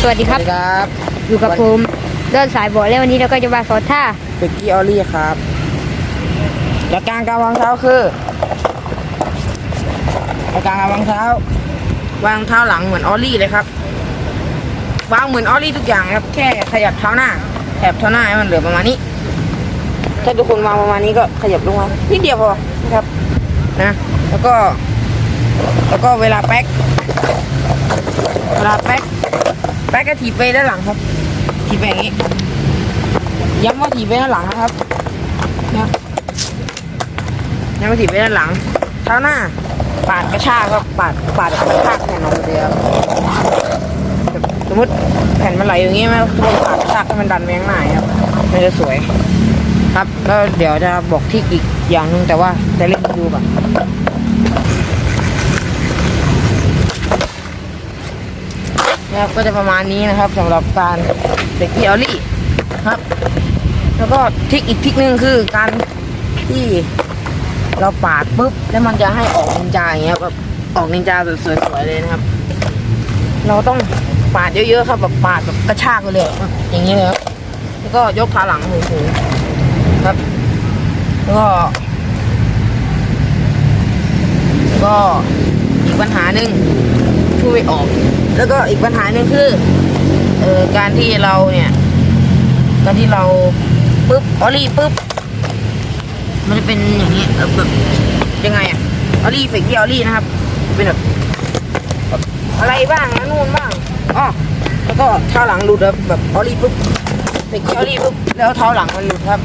สวัสดีครับสวัสดีครับอยู่กับผมเดินสายบอกแล้ววันนี้เราก็จะมาสอนท่าเป็กกี้ออลลี่ครับหลักการการวางเท้าคือหลักการการวางเท้า วางเท้าหลังเหมือนออลลี่เลยครับ วางเหมือนออลลี่ทุกอย่างครับ แค่ขยับเท้าหน้าแถบเท้าหน้าให้มันเหลือประมาณนี้ ถ้าทุกคนวางประมาณนี้ก็ขยับลงมานิดเดียวพอนะครับ นะ แล้วก็ แล้วก็เวลาแป๊กเวลาแป๊ก แป๊กก็ถีบไปด้านหลังครับ ถีบไปอย่างนี้ ย้ำว่าถีบไปด้านหลังนะครับนะย้ำว่าถีบไปด้านหลัง เท้าหน้า ปาดกระชากครับ ปาด ปาดกระชากแผ่นออกมาเลยครับสมมติแผ่นมันไหลอย่างงี้ไหมทุกคนปาดกระชากให้มันดันไปข้างหน้าครับ มันจะสวย ครับ แล้วเดี๋ยวจะบอกทริกอีกอย่างหนึงแต่ว่าจะเล่นให้ดูก่อน นะครับก็จะประมาณนี้นะครับสำหรับการเด็กกี้ออลลี่ครับ แล้วก็ทิกอีกทิกหนึ่งคือการที่เราปาดปุ๊บแล้วมันจะให้ออกนินจาอย่างเงี้ยแบบออกนินจาแบบสวยๆเลยนะครับ เราต้องปาดเยอะๆครับแบบปาดแบบกระชากไปเลยแบบอย่างนี้เลยครับแล้วก็ยกขาหลังสูงๆครับ แล้วก็ก็อีกปัญหาหนึ่งช่วยไม่ออก แล้วก็อีกปัญหาหนึ่งคือเออการที่เราเนี่ยตอนที่เราปุ๊บออลี่ปุ๊บมันจะเป็นอย่างนี้แบบยังไงอะออลี่เฟกที่ออลี่นะครับ เป็นแบบอะไรบ้างนะนู่นบ้างอ๋อแล้วก็เท้าหลังหลุดครับแบบออลี่ปุ๊บเฟกที่ออลี่ปุ๊บแล้วเท้าหลังมันหลุดครับ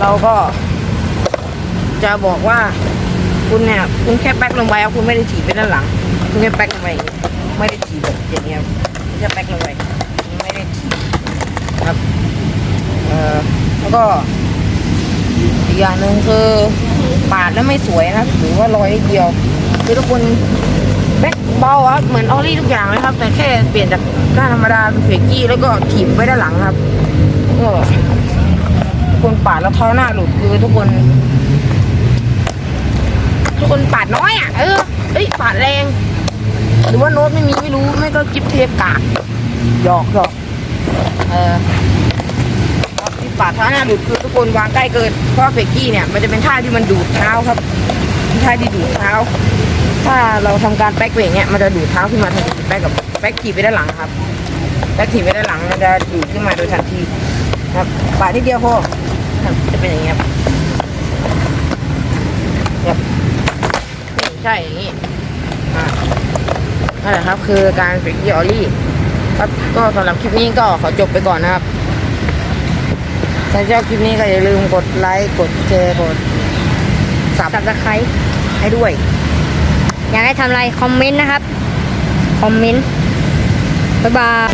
เราก็จะบอกว่าคุณเนี่ยคุณแค่แป๊กลงไปครับคุณไม่ได้ถีบไปด้านหลัง คุณแค่แป๊กลงไปอย่างนี้ ไม่ได้ถีบแบบอย่างเงี้ยครับแค่แป๊กลงไปไม่ได้ถีบครับเอ่อแล้วก็อีกอย่างหนึ่งคือปาดแล้วไม่สวยนะครับหรือว่ารอยนิดเดียว คือทุกคนแบ็คเบาครับเหมือนออลลี่ทุกอย่างเลยครับ แต่แค่เปลี่ยนจากก้านธรรมดาเป็นเฟกกี้แล้วก็ถีบไว้ด้านหลังครับก็ทุกคนปาดแล้วเท้าหน้าหลุดคือทุกคน ทุกคนปาดน้อยอะเออเอ้ยปาดแรง หรือว่าโน้ตไม่มีไม่รู้ไม่ก็กิฟเทปกากหยอกหยอกเออที่ปาดเท้าหน้าดูดคือทุกคนวางใกล้เกินเพราะว่าเฟกกี้เนี่ยมันจะเป็นท่าที่มันดูดเท้าครับเป็นท่าที่ดูดเท้า ถ้าเราทำการแป๊กเวกเนี่ยมันจะดูดเท้าขึ้นมาทันทีแป๊กกับแป๊กถีบไปด้านหลังครับแป๊กถีบไปด้านหลังมันจะดูดขึ้นมาโดยทันทีครับปาดนิดเดียวพอจะเป็นอย่างนี้ครับครับใช่อย่างนี้อ่า นั่นแหละครับ คือการเฟกกี้ออลลี่ครับก็สำหรับคลิปนี้ก็ขอจบไปก่อนนะครับถ้าชอบคลิปนี้ก็อย่าลืมกดไลค์กดแชร์กดสับสับตะไคร้ให้ด้วย อยากให้ทำอะไรคอมเมนต์นะครับ คอมเมนต์ บ๊ายบาย